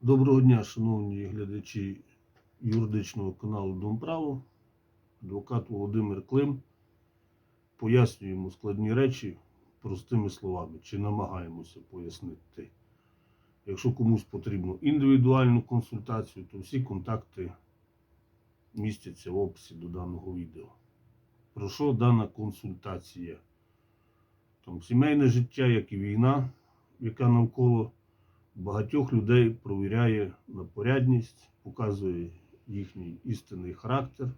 Доброго дня, шановні глядачі юридичного каналу Дом Право. Адвокат Володимир Клим. Пояснюємо складні речі простими словами, чи намагаємося пояснити. Якщо комусь потрібно індивідуальну консультацію, то всі контакти містяться в описі до даного відео. Про що дана консультація? Там сімейне життя, як і війна, яка навколо багатьох людей провіряє на порядність, показує їхній істинний характер.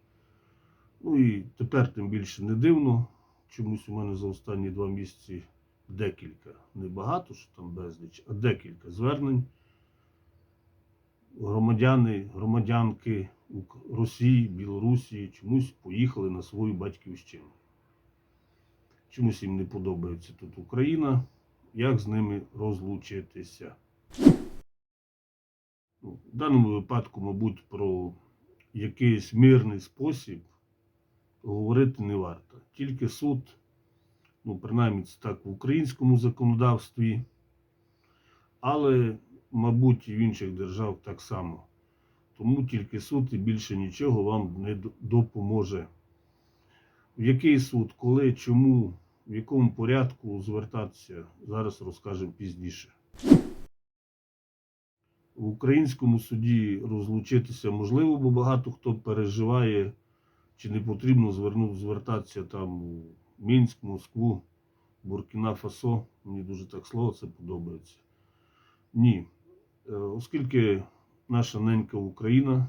Ну і тепер тим більше не дивно. Чомусь у мене за останні два місяці декілька, не багато, що там безліч, а декілька звернень. Громадяни, громадянки Росії, Білорусі чомусь поїхали на свою батьківщину. Чомусь їм не подобається тут Україна. Як з ними розлучитися? В даному випадку, мабуть, про якийсь мирний спосіб говорити не варто. Тільки суд, ну, принаймні це так в українському законодавстві, але, мабуть, і в інших державах так само. Тому тільки суд і більше нічого вам не допоможе. В який суд, коли, чому, в якому порядку звертатися, зараз розкажемо пізніше. В українському суді розлучитися можливо, бо багато хто переживає, чи не потрібно зверну, звертатися там у Мінськ, Москву, Буркіна Фасо. Мені дуже так слово це подобається. Ні. Е, Оскільки наша ненька Україна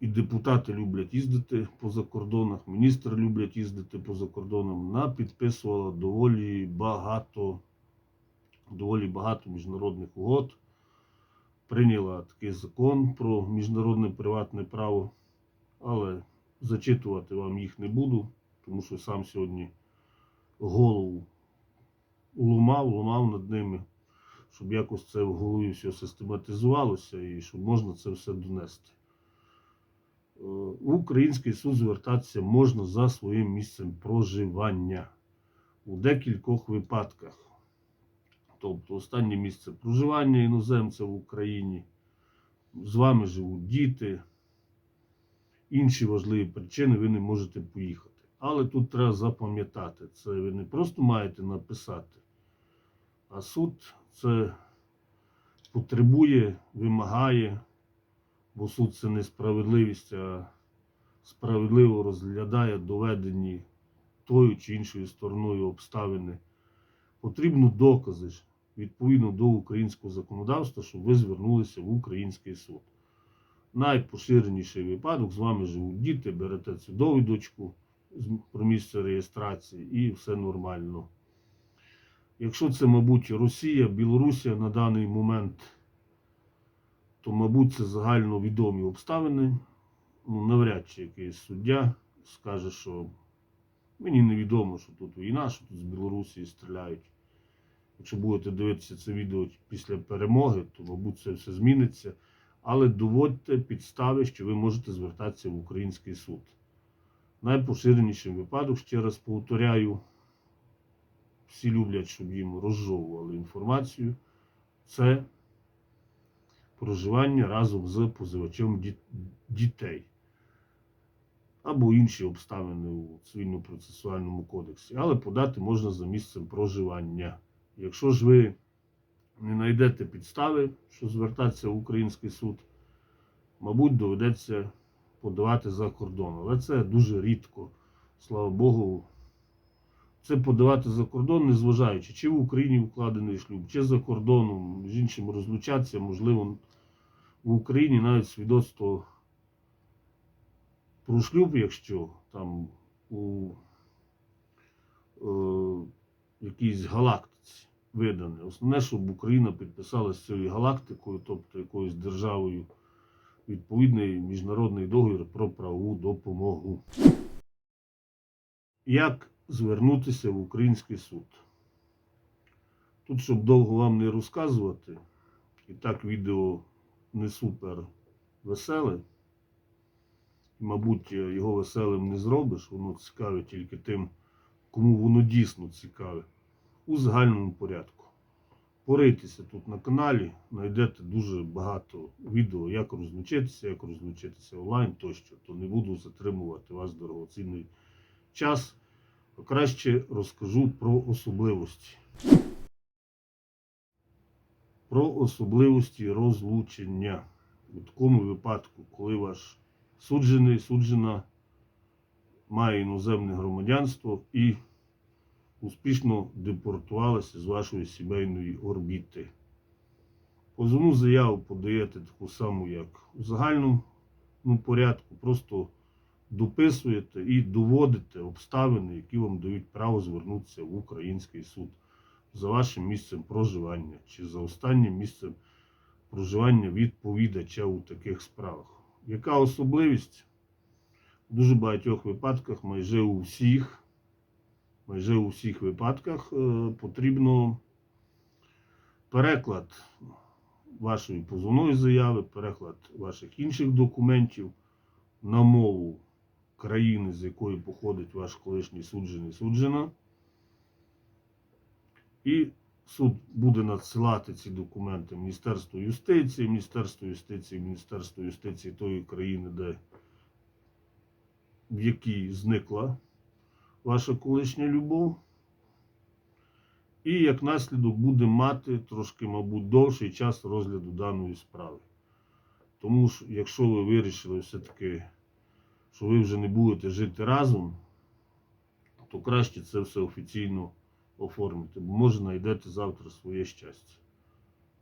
і депутати люблять їздити по закордонах, міністри люблять їздити по закордонам, вона підписувала доволі багато, доволі багато міжнародних угод прийняла такий закон про міжнародне приватне право, але зачитувати вам їх не буду, тому що сам сьогодні голову ломав, ломав над ними, щоб якось це в голові все систематизувалося і щоб можна це все донести. Е, В український суд звертатися можна за своїм місцем проживання у декількох випадках. Тобто останнє місце проживання іноземця в Україні, з вами живуть діти, інші важливі причини ви не можете поїхати. Але тут треба запам'ятати, це ви не просто маєте написати, а суд це потребує, вимагає, бо суд це не справедливість, а справедливо розглядає доведені тою чи іншою стороною обставини. Потрібно докази відповідно до українського законодавства, щоб ви звернулися в український суд. Найпоширеніший випадок з вами живуть діти, берете цю довідочку про місце реєстрації і все нормально. Якщо це, мабуть, Росія, Білорусія на даний момент, то, мабуть, це загальновідомі обставини. Ну, навряд чи якийсь суддя скаже, що мені невідомо, що тут війна, що тут з Білорусі стріляють. Якщо будете дивитися це відео після перемоги, то, мабуть, це все зміниться. Але доводьте підстави, що ви можете звертатися в український суд. Найпоширеніший випадок, ще раз повторяю, всі люблять, щоб їм розжовували інформацію. Це проживання разом з позивачем дітей або інші обставини у цивільно-процесуальному кодексі. Але подати можна за місцем проживання. Якщо ж ви не знайдете підстави, що звертатися в український суд, мабуть, доведеться подавати за кордон. Але це дуже рідко, слава Богу. Це подавати за кордон, незважаючи, чи в Україні вкладений шлюб, чи за кордоном, між іншим розлучатися, можливо, в Україні навіть свідоцтво про шлюб, якщо там у е, якійсь галактиці видане. Основне, щоб Україна підписала з цією галактикою, тобто якоюсь державою, відповідний міжнародний договір про правову допомогу. Як звернутися в український суд? Тут, щоб довго вам не розказувати, і так відео не супер веселе. Мабуть, його веселим не зробиш, воно цікаве тільки тим, кому воно дійсно цікаве. У загальному порядку. Поритися тут на каналі, знайдете дуже багато відео, як розлучитися, як розлучитися онлайн тощо, то не буду затримувати вас дорогоцінний час. Краще розкажу про особливості. Про особливості розлучення. У такому випадку, коли ваш суджений, суджена має іноземне громадянство і успішно депортувалися з вашої сімейної орбіти. Позовну заяву подаєте таку саму, як у загальному порядку, просто дописуєте і доводите обставини, які вам дають право звернутися в український суд за вашим місцем проживання чи за останнім місцем проживання відповідача у таких справах. Яка особливість? В дуже багатьох випадках, майже у всіх, майже у всіх випадках е, потрібно переклад вашої позовної заяви, переклад ваших інших документів на мову країни, з якої походить ваш колишній суджений суджена. І суд буде надсилати ці документи Міністерству юстиції, Міністерство юстиції, Міністерство юстиції тої країни, де в якій зникла ваша колишня любов. І як наслідок буде мати трошки, мабуть, довший час розгляду даної справи. Тому що, якщо ви вирішили все-таки, що ви вже не будете жити разом, то краще це все офіційно оформити, бо може знайдете завтра своє щастя.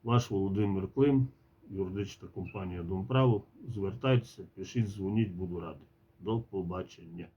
Ваш Володимир Клим, юридична компанія Домправо. Звертайтеся, пишіть, дзвоніть, буду радий. До побачення.